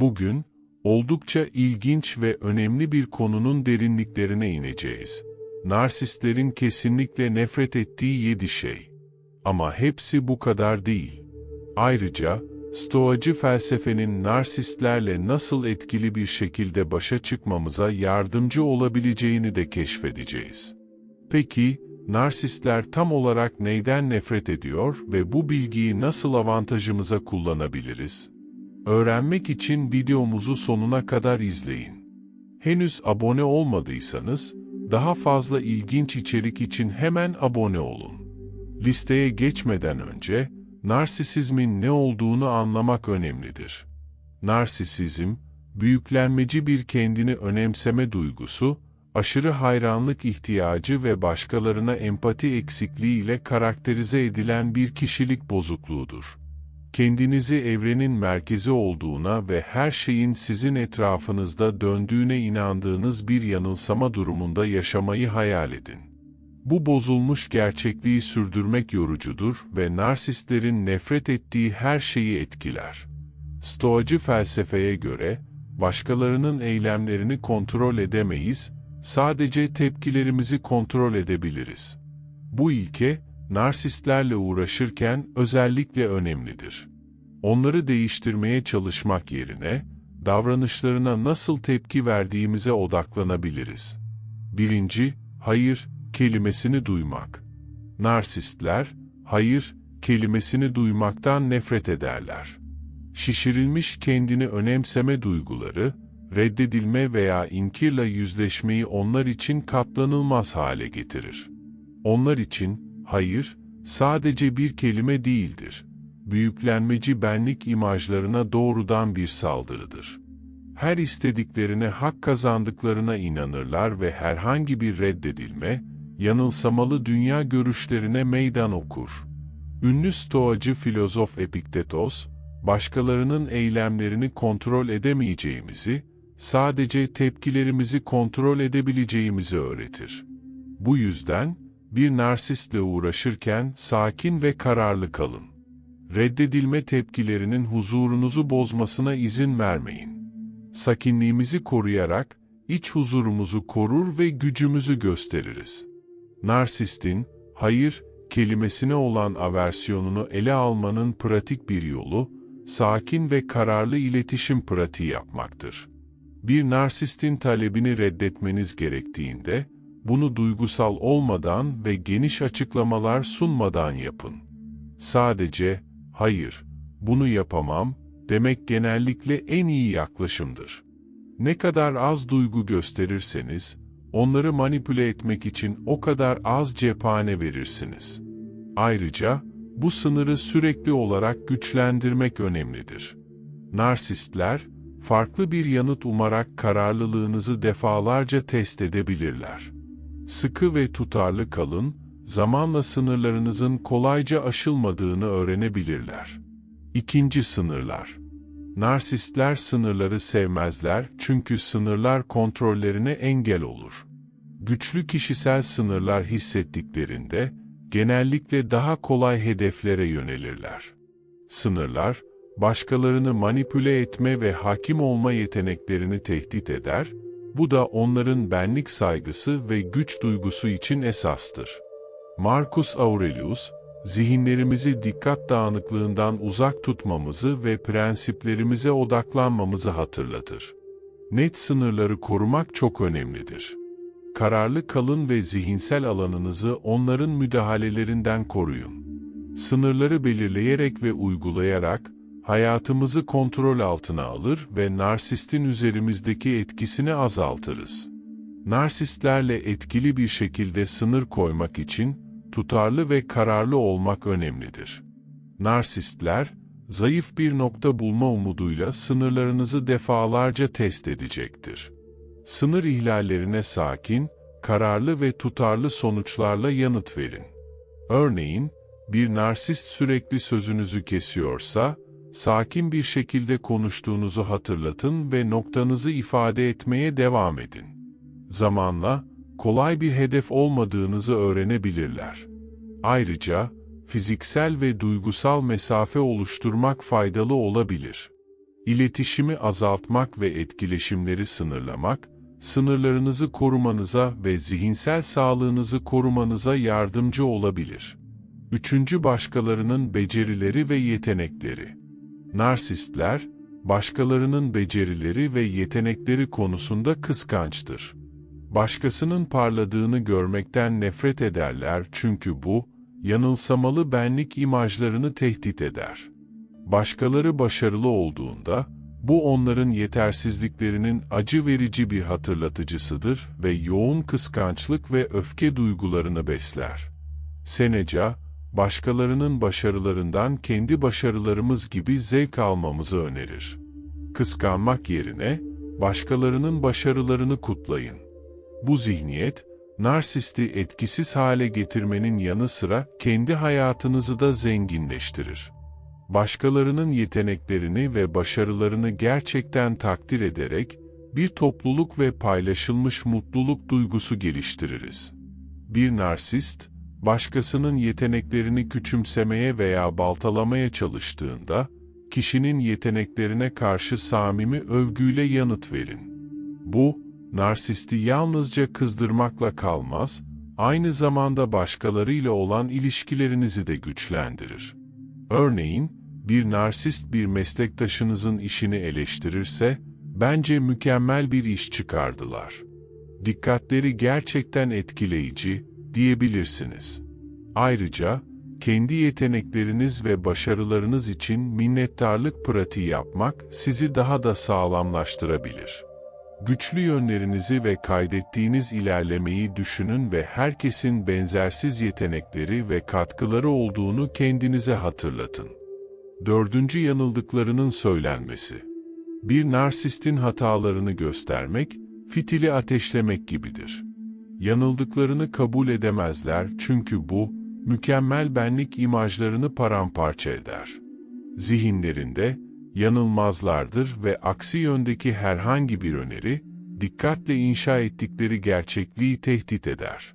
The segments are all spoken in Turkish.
Bugün, oldukça ilginç ve önemli bir konunun derinliklerine ineceğiz. Narsistlerin kesinlikle nefret ettiği yedi şey. Ama hepsi bu kadar değil. Ayrıca, Stoacı felsefenin narsistlerle nasıl etkili bir şekilde başa çıkmamıza yardımcı olabileceğini de keşfedeceğiz. Peki, narsistler tam olarak neyden nefret ediyor ve bu bilgiyi nasıl avantajımıza kullanabiliriz? Öğrenmek için videomuzu sonuna kadar izleyin. Henüz abone olmadıysanız, daha fazla ilginç içerik için hemen abone olun. Listeye geçmeden önce, narsisizmin ne olduğunu anlamak önemlidir. Narsisizm, büyüklenmeci bir kendini önemseme duygusu, aşırı hayranlık ihtiyacı ve başkalarına empati eksikliği ile karakterize edilen bir kişilik bozukluğudur. Kendinizi evrenin merkezi olduğuna ve her şeyin sizin etrafınızda döndüğüne inandığınız bir yanılsama durumunda yaşamayı hayal edin. Bu bozulmuş gerçekliği sürdürmek yorucudur ve narsistlerin nefret ettiği her şeyi etkiler. Stoacı felsefeye göre, başkalarının eylemlerini kontrol edemeyiz, sadece tepkilerimizi kontrol edebiliriz. Bu ilke, narsistlerle uğraşırken özellikle önemlidir. Onları değiştirmeye çalışmak yerine, davranışlarına nasıl tepki verdiğimize odaklanabiliriz. Birinci, hayır kelimesini duymak. Narsistler, hayır kelimesini duymaktan nefret ederler. Şişirilmiş kendini önemseme duyguları, reddedilme veya inkirle yüzleşmeyi onlar için katlanılmaz hale getirir. Onlar için, hayır, sadece bir kelime değildir. Büyüklenmeci benlik imajlarına doğrudan bir saldırıdır. Her istediklerine hak kazandıklarına inanırlar ve herhangi bir reddedilme, yanılsamalı dünya görüşlerine meydan okur. Ünlü stoacı filozof Epiktetos, başkalarının eylemlerini kontrol edemeyeceğimizi, sadece tepkilerimizi kontrol edebileceğimizi öğretir. Bu yüzden, bir narsistle uğraşırken sakin ve kararlı kalın. Reddedilme tepkilerinin huzurunuzu bozmasına izin vermeyin. Sakinliğimizi koruyarak, iç huzurumuzu korur ve gücümüzü gösteririz. Narsistin, hayır, kelimesine olan aversiyonunu ele almanın pratik bir yolu, sakin ve kararlı iletişim pratiği yapmaktır. Bir narsistin talebini reddetmeniz gerektiğinde, bunu duygusal olmadan ve geniş açıklamalar sunmadan yapın. Sadece, hayır, bunu yapamam, demek genellikle en iyi yaklaşımdır. Ne kadar az duygu gösterirseniz, onları manipüle etmek için o kadar az cephane verirsiniz. Ayrıca, bu sınırı sürekli olarak güçlendirmek önemlidir. Narsistler, farklı bir yanıt umarak kararlılığınızı defalarca test edebilirler. Sıkı ve tutarlı kalın, zamanla sınırlarınızın kolayca aşılmadığını öğrenebilirler. İkinci sınırlar. Narsistler sınırları sevmezler çünkü sınırlar kontrollerine engel olur. Güçlü kişisel sınırlar hissettiklerinde, genellikle daha kolay hedeflere yönelirler. Sınırlar, başkalarını manipüle etme ve hakim olma yeteneklerini tehdit eder, bu da onların benlik saygısı ve güç duygusu için esastır. Marcus Aurelius, zihinlerimizi dikkat dağınıklığından uzak tutmamızı ve prensiplerimize odaklanmamızı hatırlatır. Net sınırları korumak çok önemlidir. Kararlı kalın ve zihinsel alanınızı onların müdahalelerinden koruyun. Sınırları belirleyerek ve uygulayarak, hayatımızı kontrol altına alır ve narsistin üzerimizdeki etkisini azaltırız. Narsistlerle etkili bir şekilde sınır koymak için, tutarlı ve kararlı olmak önemlidir. Narsistler, zayıf bir nokta bulma umuduyla sınırlarınızı defalarca test edecektir. Sınır ihlallerine sakin, kararlı ve tutarlı sonuçlarla yanıt verin. Örneğin, bir narsist sürekli sözünüzü kesiyorsa, sakin bir şekilde konuştuğunuzu hatırlatın ve noktanızı ifade etmeye devam edin. Zamanla, kolay bir hedef olmadığınızı öğrenebilirler. Ayrıca, fiziksel ve duygusal mesafe oluşturmak faydalı olabilir. İletişimi azaltmak ve etkileşimleri sınırlamak, sınırlarınızı korumanıza ve zihinsel sağlığınızı korumanıza yardımcı olabilir. Üçüncü başkalarının becerileri ve yetenekleri. Narsistler, başkalarının becerileri ve yetenekleri konusunda kıskançtır. Başkasının parladığını görmekten nefret ederler çünkü bu, yanılsamalı benlik imajlarını tehdit eder. Başkaları başarılı olduğunda, bu onların yetersizliklerinin acı verici bir hatırlatıcısıdır ve yoğun kıskançlık ve öfke duygularını besler. Seneca, başkalarının başarılarından kendi başarılarımız gibi zevk almamızı önerir. Kıskanmak yerine, başkalarının başarılarını kutlayın. Bu zihniyet, narsisti etkisiz hale getirmenin yanı sıra kendi hayatınızı da zenginleştirir. Başkalarının yeteneklerini ve başarılarını gerçekten takdir ederek, bir topluluk ve paylaşılmış mutluluk duygusu geliştiririz. Bir narsist, başkasının yeteneklerini küçümsemeye veya baltalamaya çalıştığında, kişinin yeteneklerine karşı samimi övgüyle yanıt verin. Bu, narsisti yalnızca kızdırmakla kalmaz, aynı zamanda başkalarıyla olan ilişkilerinizi de güçlendirir. Örneğin, bir narsist bir meslektaşınızın işini eleştirirse, bence mükemmel bir iş çıkardılar. Dikkatleri gerçekten etkileyici, diyebilirsiniz. Ayrıca, kendi yetenekleriniz ve başarılarınız için minnettarlık pratiği yapmak sizi daha da sağlamlaştırabilir. Güçlü yönlerinizi ve kaydettiğiniz ilerlemeyi düşünün ve herkesin benzersiz yetenekleri ve katkıları olduğunu kendinize hatırlatın. Dördüncü yanıldıklarının söylenmesi. Bir narsistin hatalarını göstermek, fitili ateşlemek gibidir. Yanıldıklarını kabul edemezler çünkü bu, mükemmel benlik imajlarını paramparça eder. Zihinlerinde, yanılmazlardır ve aksi yöndeki herhangi bir öneri, dikkatle inşa ettikleri gerçekliği tehdit eder.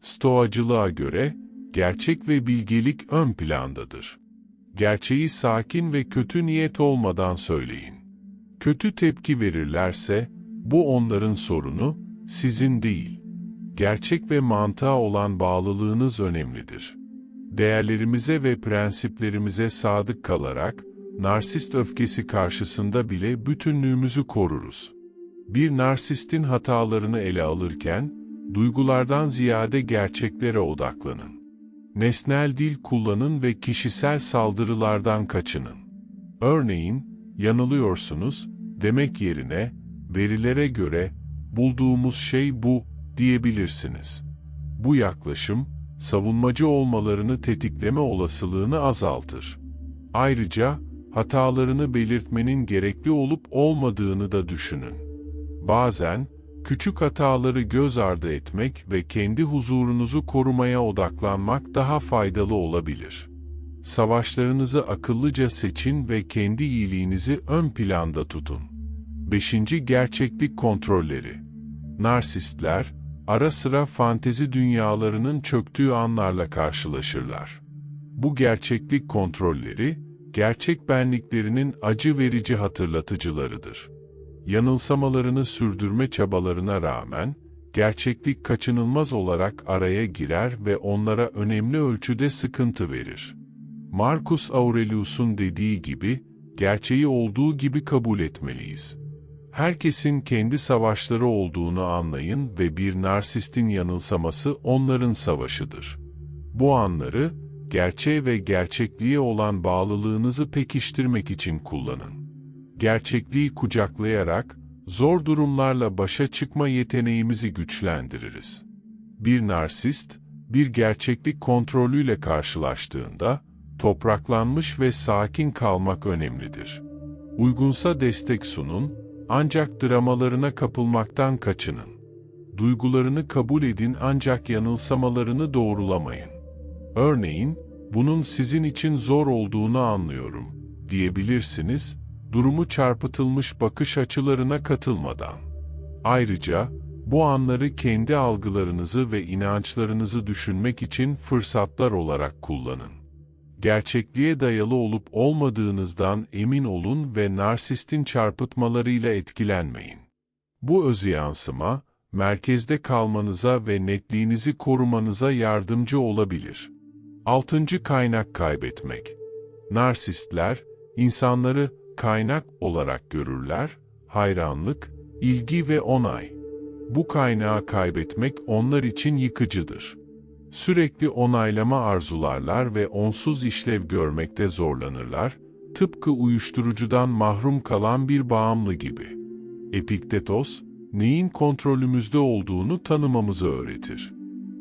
Stoacılığa göre, gerçek ve bilgelik ön plandadır. Gerçeği sakin ve kötü niyet olmadan söyleyin. Kötü tepki verirlerse, bu onların sorunu, sizin değil. Gerçek ve mantığa olan bağlılığınız önemlidir. Değerlerimize ve prensiplerimize sadık kalarak, narsist öfkesi karşısında bile bütünlüğümüzü koruruz. Bir narsistin hatalarını ele alırken, duygulardan ziyade gerçeklere odaklanın. Nesnel dil kullanın ve kişisel saldırılardan kaçının. Örneğin, yanılıyorsunuz demek yerine, verilere göre, bulduğumuz şey bu, diyebilirsiniz. Bu yaklaşım, savunmacı olmalarını tetikleme olasılığını azaltır. Ayrıca, hatalarını belirtmenin gerekli olup olmadığını da düşünün. Bazen, küçük hataları göz ardı etmek ve kendi huzurunuzu korumaya odaklanmak daha faydalı olabilir. Savaşlarınızı akıllıca seçin ve kendi iyiliğinizi ön planda tutun. 5. Gerçeklik kontrolleri Narsistler, ara sıra fantezi dünyalarının çöktüğü anlarla karşılaşırlar. Bu gerçeklik kontrolleri, gerçek benliklerinin acı verici hatırlatıcılarıdır. Yanılsamalarını sürdürme çabalarına rağmen, gerçeklik kaçınılmaz olarak araya girer ve onlara önemli ölçüde sıkıntı verir. Marcus Aurelius'un dediği gibi, gerçeği olduğu gibi kabul etmeliyiz. Herkesin kendi savaşları olduğunu anlayın ve bir narsistin yanılsaması onların savaşıdır. Bu anları, gerçeğe ve gerçekliğe olan bağlılığınızı pekiştirmek için kullanın. Gerçekliği kucaklayarak, zor durumlarla başa çıkma yeteneğimizi güçlendiririz. Bir narsist, bir gerçeklik kontrolüyle karşılaştığında, topraklanmış ve sakin kalmak önemlidir. Uygunsa destek sunun, ancak dramalarına kapılmaktan kaçının. Duygularını kabul edin ancak yanılsamalarını doğrulamayın. Örneğin, bunun sizin için zor olduğunu anlıyorum, diyebilirsiniz, durumu çarpıtılmış bakış açılarına katılmadan. Ayrıca, bu anları kendi algılarınızı ve inançlarınızı düşünmek için fırsatlar olarak kullanın. Gerçekliğe dayalı olup olmadığınızdan emin olun ve narsistin çarpıtmalarıyla etkilenmeyin. Bu öz yansıma, merkezde kalmanıza ve netliğinizi korumanıza yardımcı olabilir. Altıncı kaynak kaybetmek. Narsistler, insanları kaynak olarak görürler, hayranlık, ilgi ve onay. Bu kaynağı kaybetmek onlar için yıkıcıdır. Sürekli onaylama arzularlar ve onsuz işlev görmekte zorlanırlar, tıpkı uyuşturucudan mahrum kalan bir bağımlı gibi. Epiktetos, neyin kontrolümüzde olduğunu tanımamızı öğretir.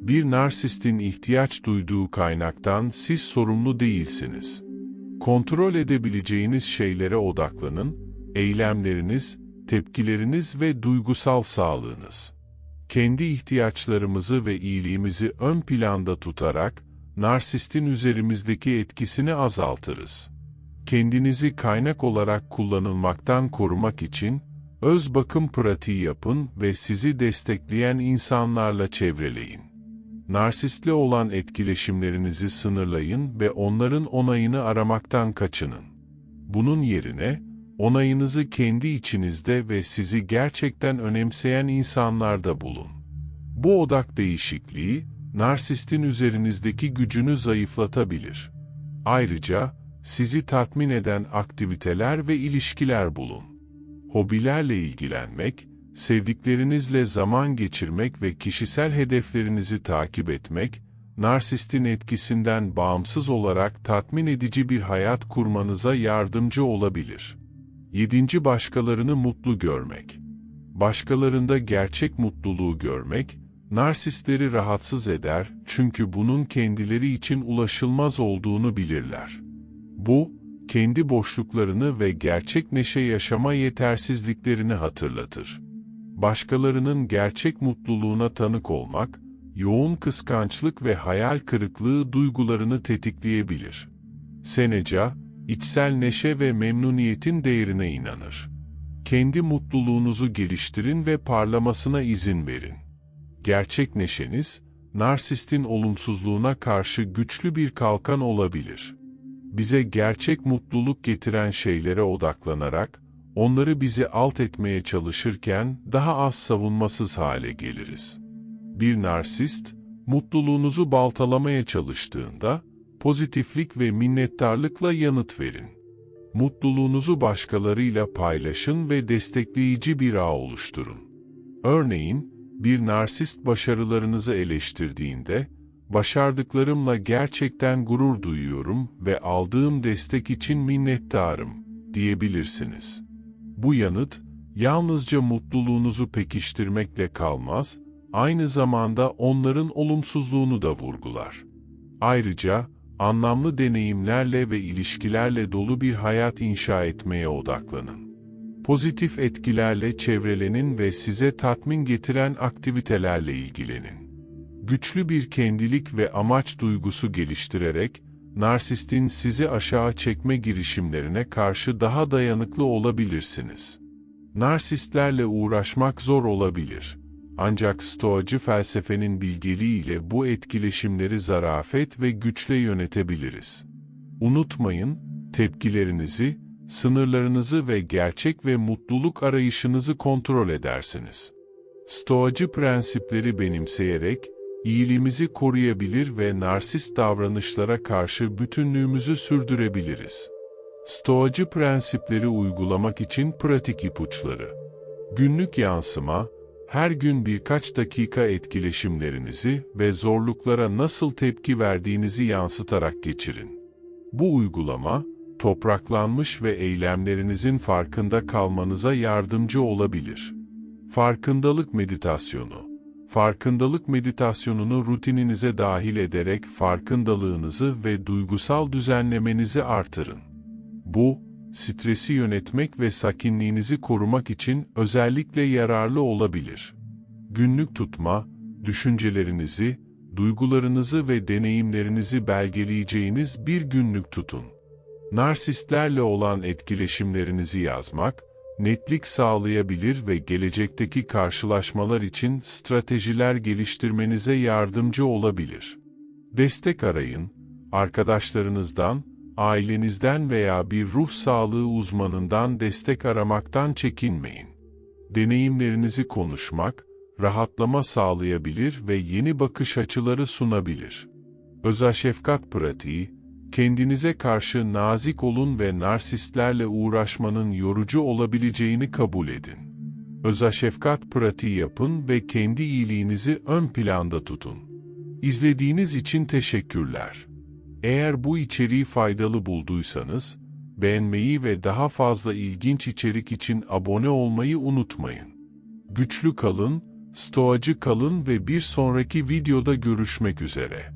Bir narsistin ihtiyaç duyduğu kaynaktan siz sorumlu değilsiniz. Kontrol edebileceğiniz şeylere odaklanın, eylemleriniz, tepkileriniz ve duygusal sağlığınız. Kendi ihtiyaçlarımızı ve iyiliğimizi ön planda tutarak, narsistin üzerimizdeki etkisini azaltırız. Kendinizi kaynak olarak kullanılmaktan korumak için, öz bakım pratiği yapın ve sizi destekleyen insanlarla çevreleyin. Narsistle olan etkileşimlerinizi sınırlayın ve onların onayını aramaktan kaçının. Bunun yerine, onayınızı kendi içinizde ve sizi gerçekten önemseyen insanlarda bulun. Bu odak değişikliği, narsistin üzerinizdeki gücünü zayıflatabilir. Ayrıca, sizi tatmin eden aktiviteler ve ilişkiler bulun. Hobilerle ilgilenmek, sevdiklerinizle zaman geçirmek ve kişisel hedeflerinizi takip etmek, narsistin etkisinden bağımsız olarak tatmin edici bir hayat kurmanıza yardımcı olabilir. 7. Başkalarını mutlu görmek. Başkalarında gerçek mutluluğu görmek, narsistleri rahatsız eder çünkü bunun kendileri için ulaşılmaz olduğunu bilirler. Bu, kendi boşluklarını ve gerçek neşe yaşama yetersizliklerini hatırlatır. Başkalarının gerçek mutluluğuna tanık olmak, yoğun kıskançlık ve hayal kırıklığı duygularını tetikleyebilir. Seneca, içsel neşe ve memnuniyetin değerine inanır. Kendi mutluluğunuzu geliştirin ve parlamasına izin verin. Gerçek neşeniz, narsistin olumsuzluğuna karşı güçlü bir kalkan olabilir. Bize gerçek mutluluk getiren şeylere odaklanarak, onları bizi alt etmeye çalışırken daha az savunmasız hale geliriz. Bir narsist, mutluluğunuzu baltalamaya çalıştığında, pozitiflik ve minnettarlıkla yanıt verin. Mutluluğunuzu başkalarıyla paylaşın ve destekleyici bir ağ oluşturun. Örneğin, bir narsist başarılarınızı eleştirdiğinde, başardıklarımla gerçekten gurur duyuyorum ve aldığım destek için minnettarım, diyebilirsiniz. Bu yanıt, yalnızca mutluluğunuzu pekiştirmekle kalmaz, aynı zamanda onların olumsuzluğunu da vurgular. Ayrıca, anlamlı deneyimlerle ve ilişkilerle dolu bir hayat inşa etmeye odaklanın. Pozitif etkilerle çevrelenin ve size tatmin getiren aktivitelerle ilgilenin. Güçlü bir kendilik ve amaç duygusu geliştirerek, narsistin sizi aşağı çekme girişimlerine karşı daha dayanıklı olabilirsiniz. Narsistlerle uğraşmak zor olabilir. Ancak stoacı felsefenin bilgeliğiyle bu etkileşimleri zarafet ve güçle yönetebiliriz. Unutmayın, tepkilerinizi, sınırlarınızı ve gerçek ve mutluluk arayışınızı kontrol edersiniz. Stoacı prensipleri benimseyerek, iyiliğimizi koruyabilir ve narsist davranışlara karşı bütünlüğümüzü sürdürebiliriz. Stoacı prensipleri uygulamak için pratik ipuçları. Günlük yansıma, her gün birkaç dakika etkileşimlerinizi ve zorluklara nasıl tepki verdiğinizi yansıtarak geçirin. Bu uygulama, topraklanmış ve eylemlerinizin farkında kalmanıza yardımcı olabilir. Farkındalık meditasyonu Farkındalık meditasyonunu rutininize dahil ederek farkındalığınızı ve duygusal düzenlemenizi artırın. Bu, stresi yönetmek ve sakinliğinizi korumak için özellikle yararlı olabilir. Günlük tutma, düşüncelerinizi, duygularınızı ve deneyimlerinizi belgeleyeceğiniz bir günlük tutun. Narsistlerle olan etkileşimlerinizi yazmak, netlik sağlayabilir ve gelecekteki karşılaşmalar için stratejiler geliştirmenize yardımcı olabilir. Destek arayın, Arkadaşlarınızdan, ailenizden veya bir ruh sağlığı uzmanından destek aramaktan çekinmeyin. Deneyimlerinizi konuşmak, rahatlama sağlayabilir ve yeni bakış açıları sunabilir. Özel şefkat pratiği, kendinize karşı nazik olun ve narsistlerle uğraşmanın yorucu olabileceğini kabul edin. Özel şefkat pratiği yapın ve kendi iyiliğinizi ön planda tutun. İzlediğiniz için teşekkürler. Eğer bu içeriği faydalı bulduysanız, beğenmeyi ve daha fazla ilginç içerik için abone olmayı unutmayın. Güçlü kalın, stoacı kalın ve bir sonraki videoda görüşmek üzere.